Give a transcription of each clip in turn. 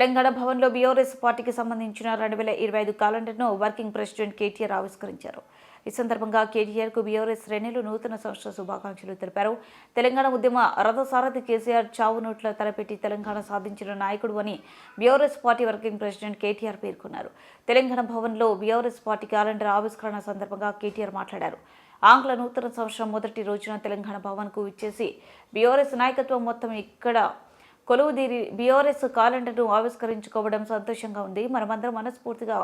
తెలంగాణ భవన్లో బీఆర్ఎస్ పార్టీకి సంబంధించిన రెండు వేల ఇరవై ఐదు క్యాలెండర్ను వర్కింగ్ ప్రెసిడెంట్ కేటీఆర్ ఆవిష్కరించారు. ఈ సందర్భంగా కేటీఆర్కు బీఆర్ఎస్ శ్రేణులు నూతన సంవత్సర శుభాకాంక్షలు తెలిపారు. తెలంగాణ ఉద్యమ రథసారథి కేసీఆర్ చావు నోట్ల తలపెట్టి తెలంగాణ సాధించిన నాయకుడు అని BRS party working president KTR పేర్కొన్నారు. తెలంగాణ భవన్లో బీఆర్ఎస్ పార్టీ క్యాలెండర్ ఆవిష్కరణ సందర్భంగా కేటీఆర్ మాట్లాడారు. ఆంగ్ల నూతన సంవత్సరం మొదటి రోజున తెలంగాణ భవన్కు ఇచ్చేసి బీఆర్ఎస్ నాయకత్వం మొత్తం ఇక్కడ కొలువుదీరి బిఆర్ఎస్ క్యాలెండర్ను ఆవిష్కరించుకోవడం సంతోషంగా ఉంది. మనమందరం మనస్ఫూర్తిగా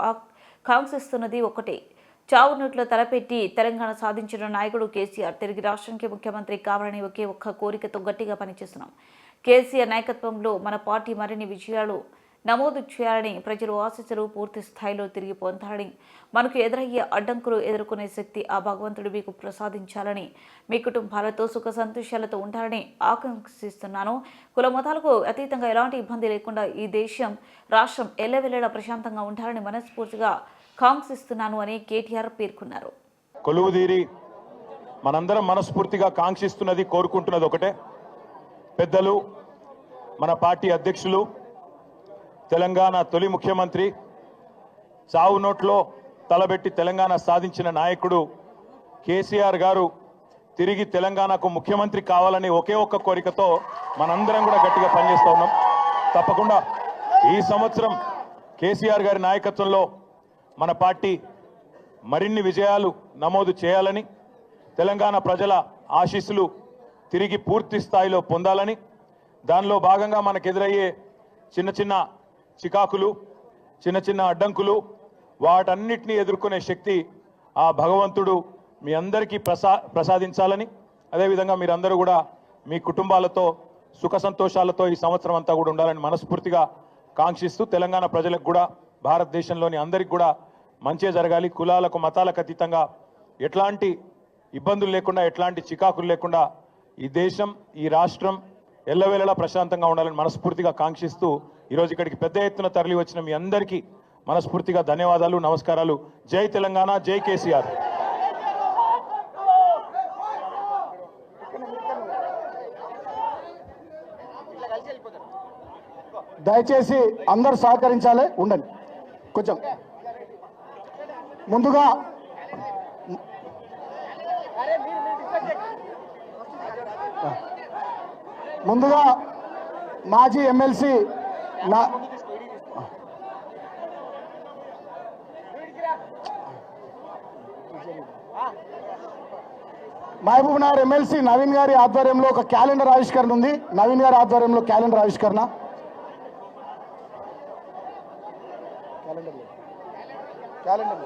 కాంక్షిస్తున్నది ఒకటే. చావు నోట్లో తలపెట్టి తెలంగాణ సాధించిన నాయకుడు కేసీఆర్. తిరిగి రాష్ట్రానికి ముఖ్యమంత్రి కావాలని ఒకే ఒక్క కోరికతో గట్టిగా పనిచేస్తున్నాం. కేసీఆర్ నాయకత్వంలో మన పార్టీ మరిన్ని విజయాలు నమోదు చేయాలని ప్రజలు ఆశిస్సులు పూర్తి స్థాయిలో తిరిగి పొందాలని. మనకు ఎదురయ్యే అడ్డంకులు ఎదుర్కొనే శక్తి ఆ భగవంతుడు మీకు ప్రసాదించాలని. మీ కుటుంబాలతో సుఖ సంతోషాలతో ఉండాలని ఆకాంక్షిస్తున్నాను. కుల మతాలకు అతీతంగా ఎలాంటి ఇబ్బంది లేకుండా ఈ దేశం రాష్ట్రం ఎల్లవెల్లలా ప్రశాంతంగా ఉండాలని మనస్ఫూర్తిగా కాంక్షిస్తున్నాను అని కేటీఆర్ పేర్కొన్నారు. కొలువుదీరి మనందరం మనస్ఫూర్తిగా కాంక్షిస్తున్నది కోరుకుంటున్నది ఒకటే. పెద్దలు మన పార్టీ అధ్యక్షులు తెలంగాణ తొలి ముఖ్యమంత్రి చావు నోట్లో తలబెట్టి తెలంగాణ సాధించిన నాయకుడు కేసీఆర్ గారు తిరిగి తెలంగాణకు ముఖ్యమంత్రి కావాలని ఒకే ఒక్క కోరికతో మనందరం కూడా గట్టిగా పనిచేస్తూ ఉన్నాం. తప్పకుండా ఈ సంవత్సరం కేసీఆర్ గారి నాయకత్వంలో మన పార్టీ మరిన్ని విజయాలు నమోదు చేయాలని తెలంగాణ ప్రజల ఆశీస్సులు తిరిగి పూర్తి స్థాయిలో పొందాలని దానిలో భాగంగా మనకు ఎదురయ్యే చిన్న చిన్న చికాకులు చిన్న చిన్న అడ్డంకులు వాటన్నిటినీ ఎదుర్కొనే శక్తి ఆ భగవంతుడు మీ అందరికీ ప్రసా ప్రసాదించాలని అదేవిధంగా మీరందరూ కూడా మీ కుటుంబాలతో సుఖ సంతోషాలతో ఈ సంవత్సరం అంతా కూడా ఉండాలని మనస్ఫూర్తిగా కాంక్షిస్తూ తెలంగాణ ప్రజలకు కూడా భారతదేశంలోని అందరికి కూడా మంచే జరగాలి. కులాలకు మతాలకు అతీతంగా ఎట్లాంటి ఇబ్బందులు లేకుండా ఎట్లాంటి చికాకులు లేకుండా ఈ దేశం ఈ రాష్ట్రం ఎల్లవేళలా ప్రశాంతంగా ఉండాలని మనస్ఫూర్తిగా కాంక్షిస్తూ ఈరోజు ఇక్కడికి పెద్ద ఎత్తున తరలి వచ్చిన మీ అందరికీ మనస్ఫూర్తిగా ధన్యవాదాలు నమస్కారాలు. జై తెలంగాణ జై కేసీఆర్. దయచేసి అందరూ సహకరించాలి ఉండండి. కొంచెం. ముందుగా ముందుగా మాజీ ఎమ్మెల్సీ నా మహబూబ్ నగర్ ఎమ్మెల్సీ నవీన్ గారి ఆధ్వర్యంలో ఒక క్యాలెండర్ ఆవిష్కరణ ఉంది. నవీన్ గారి ఆధ్వర్యంలో క్యాలెండర్ ఆవిష్కరణ. Calendar calendar